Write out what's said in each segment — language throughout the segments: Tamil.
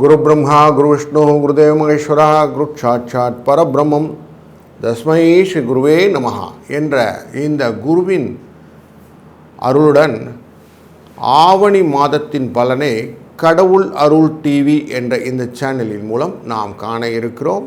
குரு பிரம்மா குரு விஷ்ணு குருதேவ மகேஸ்வரா குரு சாட்சாத் பரபிரம்மம் தஸ்மை ஸ்ரீ குருவே நமஹா என்ற இந்த குருவின் அருளுடன் ஆவணி மாதத்தின் பலனை கடவுள் அருள் டிவி என்ற இந்த சேனலின் மூலம் நாம் காண இருக்கிறோம்.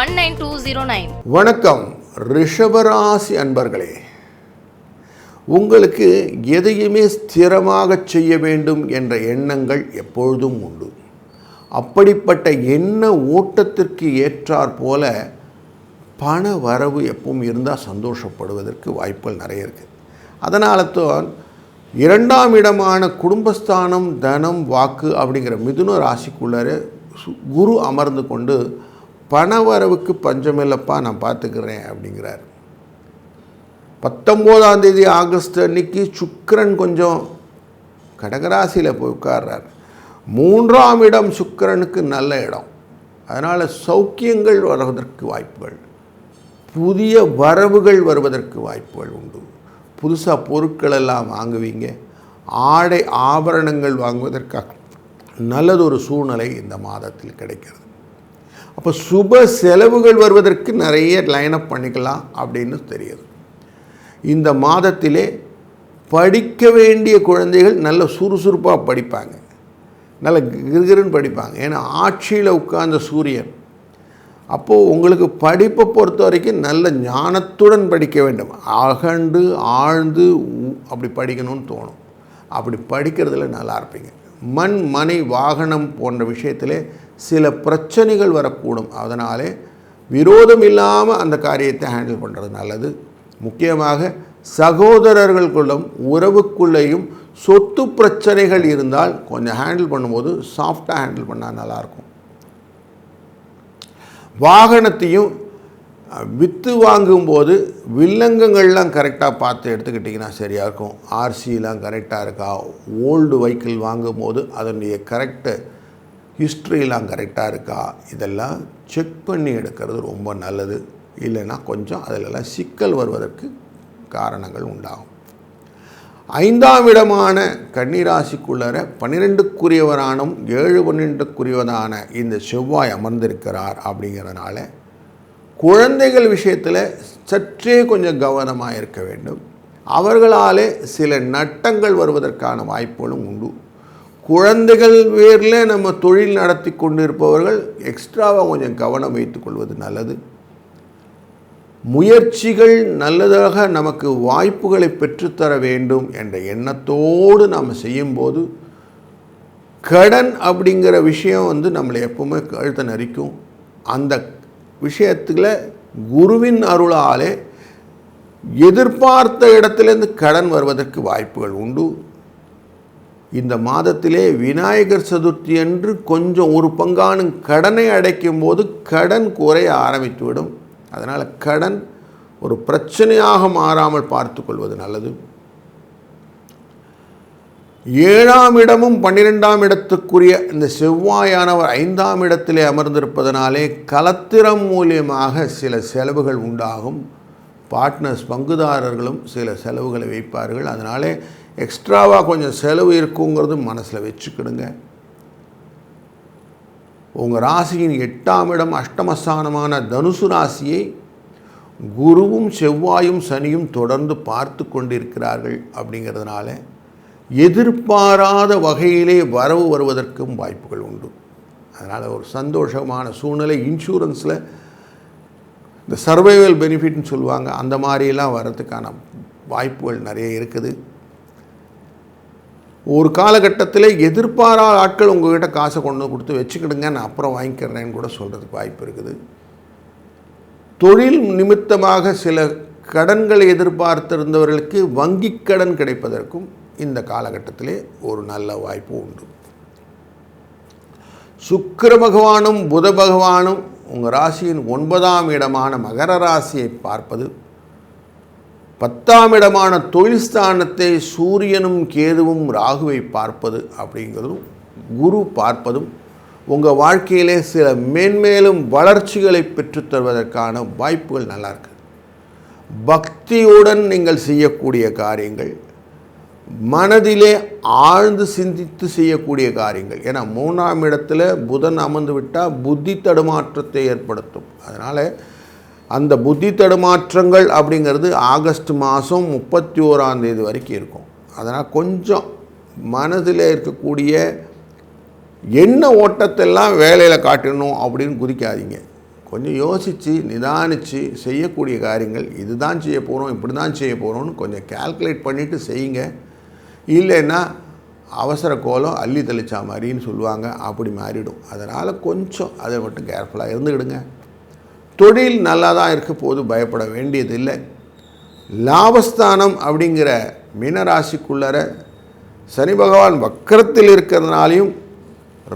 one nine two zero nine. வணக்கம் ரிஷபராசி அன்பர்களே. உங்களுக்கு எதையுமே ஸ்திரமாக செய்ய வேண்டும் என்ற எண்ணங்கள் எப்பொழுதும் உண்டு. அப்படிப்பட்ட எண்ண ஓட்டத்திற்கு ஏற்றாற் போல பண வரவு எப்பவும் இருந்தால் சந்தோஷப்படுவதற்கு வாய்ப்புகள் நிறைய இருக்குது அதனால தான் இரண்டாம் இடமான குடும்பஸ்தானம் தனம் வாக்கு அப்படிங்கிற மிதுன ராசிக்குள்ளார குரு அமர்ந்து கொண்டு பண வரவுக்கு பஞ்சமில்லப்பா நான் பார்த்துக்கிறேன் அப்படிங்கிறார். பத்தொம்போதாம் தேதி ஆகஸ்ட் அன்னைக்கு சுக்கரன் கொஞ்சம் கடகராசியில் போய் உட்கார்றார். மூன்றாம் இடம் சுக்கரனுக்கு நல்ல இடம். அதனால் சௌக்கியங்கள் வருவதற்கு வாய்ப்புகள். புதிய வரவுகள் வருவதற்கு வாய்ப்புகள் உண்டு. புதுசாக பொருட்கள் எல்லாம் வாங்குவீங்க. ஆடை ஆபரணங்கள் வாங்குவதற்காக நல்லதொரு சூழ்நிலை இந்த மாதத்தில் கிடைக்கிறது. அப்போ சுப செலவுகள் வருவதற்கு நிறைய லைன் அப் பண்ணிக்கலாம் அப்படின்னு தெரியுது. இந்த மாதத்திலே படிக்க வேண்டிய குழந்தைகள் நல்ல சுறுசுறுப்பாக படிப்பாங்க. நல்ல கிருகிருன்னு படிப்பாங்க. ஏன்னா ஆட்சியில் உட்கார்ந்த சூரியன். அப்போது உங்களுக்கு படிப்பை பொறுத்த வரைக்கும் நல்ல ஞானத்துடன் படிக்க வேண்டும். அகண்டு ஆழ்ந்து உ- அப்படி படிக்கணும்னு தோணும். அப்படி படிக்கிறதுல நல்லா இருப்பீங்க. மண் மனை வாகனம் போன்ற விஷயத்திலே சில பிரச்சனைகள் வரக்கூடும். அதனாலே விரோதம் இல்லாமல் அந்த காரியத்தை ஹேண்டில் பண்ணுறது நல்லது. முக்கியமாக சகோதரர்களுக்குள்ளும் உறவுக்குள்ளேயும் சொத்து பிரச்சனைகள் இருந்தால் கொஞ்சம் ஹேண்டில் பண்ணும்போது சாஃப்டாக ஹேண்டில் பண்ணால் நல்லாயிருக்கும். வாகனத்தையும் விற்று வாங்கும்போது வில்லங்கங்கள்லாம் கரெக்டாக பார்த்து எடுத்துக்கிட்டிங்கன்னா சரியாக இருக்கும். ஆர்சிலாம் கரெக்டாக இருக்கா? ஓல்டு வெஹிக்கிள் வாங்கும்போது அதனுடைய கரெக்டு ஹிஸ்ட்ரிலாம் கரெக்டாக இருக்கா? இதெல்லாம் செக் பண்ணி எடுக்கிறது ரொம்ப நல்லது. இல்லைன்னா கொஞ்சம் அதிலெல்லாம் சிக்கல் வருவதற்கு காரணங்கள் உண்டாகும். ஐந்தாம் இடமான கன்னிராசிக்குள்ளர பன்னிரெண்டுக்குரியவரானும் ஏழு பன்னிரெண்டுக்குரியவரான இந்த செவ்வாய் அமர்ந்திருக்கிறார் அப்படிங்கிறதுனால குழந்தைகள் விஷயத்தில் சற்றே கொஞ்சம் கவனமாக இருக்க வேண்டும். அவர்களாலே சில நட்டங்கள் வருவதற்கான வாய்ப்புகளும் உண்டு. குழந்தைகள் பேரில் நம்ம தொழில் நடத்தி கொண்டிருப்பவர்கள் எக்ஸ்ட்ராவாக கொஞ்சம் கவனம் வைத்துக்கொள்வது நல்லது. முயற்சிகள் நல்லதாக நமக்கு வாய்ப்புகளை பெற்றுத்தர வேண்டும் என்ற எண்ணத்தோடு நாம் செய்யும்போது கடன் அப்படிங்கிற விஷயம் வந்து நம்மளை எப்பவுமே கழுத்த நரிக்கும். அந்த விஷயத்தில் குருவின் அருளாலே எதிர்பார்த்த இடத்துலேருந்து கடன் வருவதற்கு வாய்ப்புகள் உண்டு. இந்த மாதத்திலே விநாயகர் சதுர்த்தி அன்று கொஞ்சம் ஒரு பங்கான கடனை அடைக்கும் போது கடன் குறைய ஆரம்பித்துவிடும். அதனால் கடன் ஒரு பிரச்சனையாக மாறாமல் பார்த்துக்கொள்வது நல்லது. ஏழாம் இடமும் பன்னிரெண்டாம் இடத்துக்குரிய இந்த செவ்வாயானவர் ஐந்தாம் இடத்திலே அமர்ந்திருப்பதனாலே கலத்திரம் மூலியமாக சில செலவுகள் உண்டாகும். பார்ட்னர்ஸ் பங்குதாரர்களும் சில செலவுகளை வைப்பார்கள். அதனாலே எக்ஸ்ட்ராவாக கொஞ்சம் செலவு இருக்குங்கிறது மனசில் வச்சுக்கிடுங்க. உங்கள் ராசியின் எட்டாம் இடம் அஷ்டமஸ்தானமான தனுசு ராசியை குருவும் செவ்வாயும் சனியும் தொடர்ந்து பார்த்து கொண்டிருக்கிறார்கள் அப்படிங்கிறதுனால எதிர்பாராத வகையிலே வரவு வருவதற்கும் வாய்ப்புகள் உண்டு. அதனால் ஒரு சந்தோஷமான சூழ்நிலை இன்சூரன்ஸில் இந்த சர்வைவல் பெனிஃபிட்னு சொல்லுவாங்க அந்த மாதிரிலாம் வர்றதுக்கான வாய்ப்புகள் நிறைய இருக்குது. ஒரு காலகட்டத்தில் எதிர்பாராத ஆட்கள் உங்கள்கிட்ட காசை கொண்டு வந்து கொடுத்து வச்சுக்கிடுங்க நான் அப்புறம் வாங்கிக்கிறேன்னு கூட சொல்கிறதுக்கு வாய்ப்பு இருக்குது. தொழில் நிமித்தமாக சில கடன்களை எதிர்பார்த்திருந்தவர்களுக்கு வங்கி கடன் கிடைப்பதற்கும் இந்த காலகட்டத்திலே ஒரு நல்ல வாய்ப்பு உண்டு. சுக்கிர பகவானும் புத பகவானும் உங்கள் ராசியின் ஒன்பதாம் இடமான மகர ராசியை பார்ப்பது பத்தாம் இடமான தொழில் ஸ்தானத்தை சூரியனும் கேதுவும் ராகுவை பார்ப்பது அப்படிங்கிறதும் குரு பார்ப்பதும் உங்கள் வாழ்க்கையிலே சில மேன்மேலும் வளர்ச்சிகளை பெற்றுத்தருவதற்கான வாய்ப்புகள் நல்லா இருக்குது பக்தியுடன் நீங்கள் செய்யக்கூடிய காரியங்கள் மனதிலே ஆழ்ந்து சிந்தித்து செய்யக்கூடிய காரியங்கள். ஏன்னா மூணாம் இடத்துல புதன் அமர்ந்து விட்டால் புத்தி தடுமாற்றத்தை ஏற்படுத்தும். அதனால் அந்த புத்தி தடுமாற்றங்கள் அப்படிங்கிறது ஆகஸ்ட் மாதம் முப்பத்தி ஓராம் தேதி வரைக்கும் இருக்கும். அதனால் கொஞ்சம் மனதில் இருக்கக்கூடிய என்ன ஓட்டத்தெல்லாம் வேலையில் காட்டணும் அப்படின்னு குதிக்காதீங்க. கொஞ்சம் யோசித்து நிதானித்து செய்யக்கூடிய காரியங்கள். இதுதான் செய்ய போகிறோம் இப்படி தான் செய்ய போகிறோம்னு கொஞ்சம் கால்குலேட் பண்ணிவிட்டு செய்யுங்க. இல்லைன்னா அவசர கோலம் அள்ளி தெளிச்சா மாதிரின்னு சொல்லுவாங்க. அப்படி மாறிடும். அதனால் கொஞ்சம் அதை மட்டும் கேர்ஃபுல்லாக இருந்துக்கிடுங்க. தொழில் நல்லா தான் இருக்க போது பயப்பட வேண்டியதில்லை. லாபஸ்தானம் அப்படிங்கிற மீனராசிக்குள்ளர சனி பகவான் வக்கரத்தில் இருக்கிறதுனாலையும்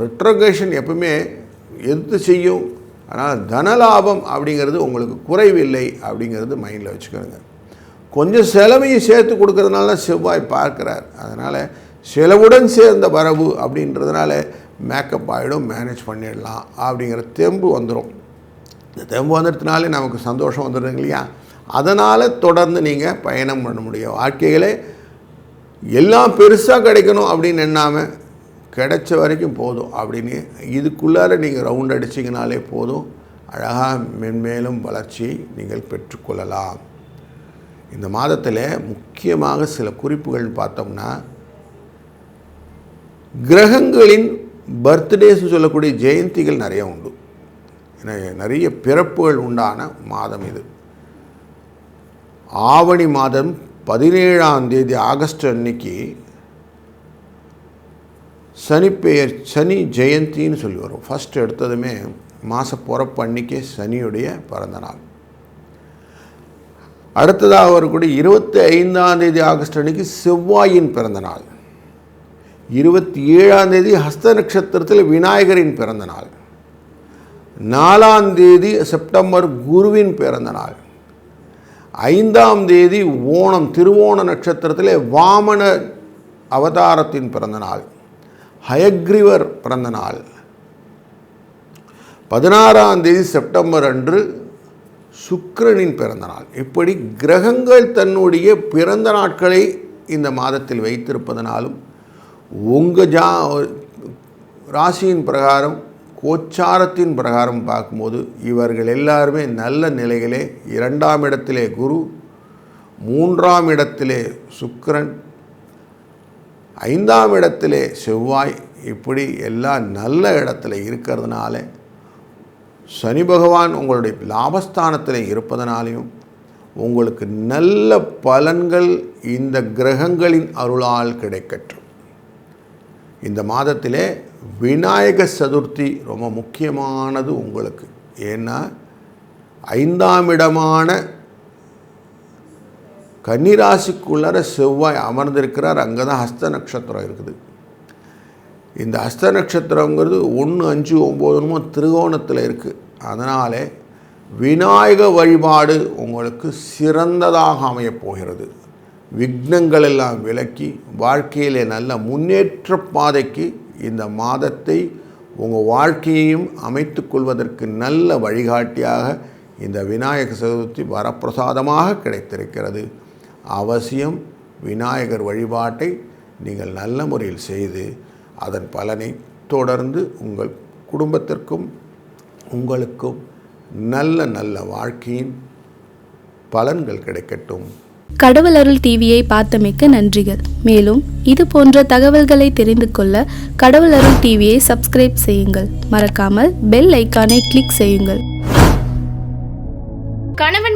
ரிட்ரோகேஷன் எப்பவுமே எதிர்த்து செய்யும். ஆனால் தனலாபம் அப்படிங்கிறது உங்களுக்கு குறைவில்லை அப்படிங்கிறது மைண்டில் வச்சுக்கோங்க. கொஞ்சம் செலவையும் சேர்த்து கொடுக்கறதுனால தான் செவ்வாய் பார்க்குறார். அதனால் செலவுடன் சேர்ந்த வரவு அப்படின்றதுனால மேக்கப் ஆகிடும் மேனேஜ் பண்ணிடலாம் அப்படிங்கிற தெம்பு வந்துடும் இந்த தெம்பு வந்துடுறதுனாலே நமக்கு சந்தோஷம் வந்துடுங்க இல்லையா? அதனால் தொடர்ந்து நீங்கள் பயணம் பண்ண முடியும். வாழ்க்கைகளே எல்லாம் பெருசாக கிடைக்கணும் அப்படின்னு எண்ணாமல் கிடைச்ச வரைக்கும் போதும் அப்படின்னு இதுக்குள்ளார நீங்கள் ரவுண்ட் அடிச்சிங்கனாலே போதும். அழகாக மென்மேலும் வளர்ச்சியை நீங்கள் பெற்றுக்கொள்ளலாம். இந்த மாதத்தில் முக்கியமாக சில குறிப்புகள் பார்த்தோம்னா கிரகங்களின் பர்த்டேஸ்னு சொல்லக்கூடிய ஜெயந்திகள் நிறைய உண்டு. நிறைய பிறப்புகள் உண்டான மாதம் இது. ஆவணி மாதம் பதினேழாம் தேதி ஆகஸ்ட் அன்னைக்கு சனி பெயர் சனி ஜெயந்தின்னு சொல்லி வரும். ஃபஸ்ட் எடுத்ததுமே மாத பிறப்பு அன்னைக்கே சனியுடைய பிறந்த நாள். அடுத்ததாக வரக்கூடிய இருபத்தி ஐந்தாம் தேதி ஆகஸ்ட் அன்னைக்கு செவ்வாயின் பிறந்த நாள். இருபத்தி ஏழாம் தேதி ஹஸ்த நட்சத்திரத்தில் விநாயகரின் பிறந்த நாள். நாலாம் தேதி செப்டம்பர் குருவின் பிறந்த நாள். ஐந்தாம் தேதி ஓணம் திருவோண நட்சத்திரத்தில் வாமன அவதாரத்தின் பிறந்த நாள். ஹயக்ரிவர் பிறந்த நாள். பதினாறாம் தேதி செப்டம்பர் அன்று சுக்கிரனின் பிறந்த நாள். இப்படி கிரகங்கள் தன்னுடைய பிறந்த நாட்களை இந்த மாதத்தில் வைத்திருப்பதனாலும் உங்கள் ஜா ராசியின் பிரகாரம் கோச்சாரத்தின் பிரகாரம் பார்க்கும்போது இவர்கள் எல்லாருமே நல்ல நிலைகளே இரண்டாம் இடத்திலே குரு மூன்றாம் இடத்திலே சுக்கிரன் ஐந்தாம் இடத்திலே செவ்வாய் இப்படி எல்லாம் நல்ல இடத்துல இருக்கிறதுனால சனி பகவான் உங்களுடைய லாபஸ்தானத்தில் இருப்பதனாலையும் உங்களுக்கு நல்ல பலன்கள் இந்த கிரகங்களின் அருளால் கிடைக்கட்டும். இந்த மாதத்திலே விநாயக சதுர்த்தி ரொம்ப முக்கியமானது உங்களுக்கு. ஏன்னா ஐந்தாம் இடமான கன்னிராசிக்குள்ளார செவ்வாய் அமர்ந்திருக்கிறார். அங்கே தான் ஹஸ்த நட்சத்திரம் இருக்குது. இந்த அஸ்த நட்சத்திரங்கிறது ஒன்று அஞ்சு ஒம்போதுமோ திருகோணத்தில் இருக்குது அதனாலே விநாயக வழிபாடு உங்களுக்கு சிறந்ததாக அமையப் போகிறது. விக்னங்கள் எல்லாம் விலக்கி வாழ்க்கையிலே நல்ல முன்னேற்ற பாதைக்கு இந்த மாதத்தை உங்கள் வாழ்க்கையையும் அமைத்து கொள்வதற்கு நல்ல வழிகாட்டியாக இந்த விநாயக சதுர்த்தி வரப்பிரசாதமாக கிடைத்திருக்கிறது. அவசியம் விநாயகர் வழிபாட்டை நீங்கள் நல்ல முறையில் செய்து அதன் பலனை தொடர்ந்து உங்கள் குடும்பத்திற்கும் உங்களுக்கும் நல்ல நல்ல வாழ்க்கையின் பலன்கள் கிடைக்கட்டும். கடவுள் அருள் டிவியை பார்த்தமைக்க நன்றிகள். மேலும் இது போன்ற தகவல்களை தெரிந்து கொள்ள கடவுள் அருள் டிவியை சப்ஸ்கிரைப் செய்யுங்கள். மறக்காமல் பெல் ஐக்கானை கிளிக் செய்யுங்கள். கணவன்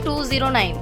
two zero nine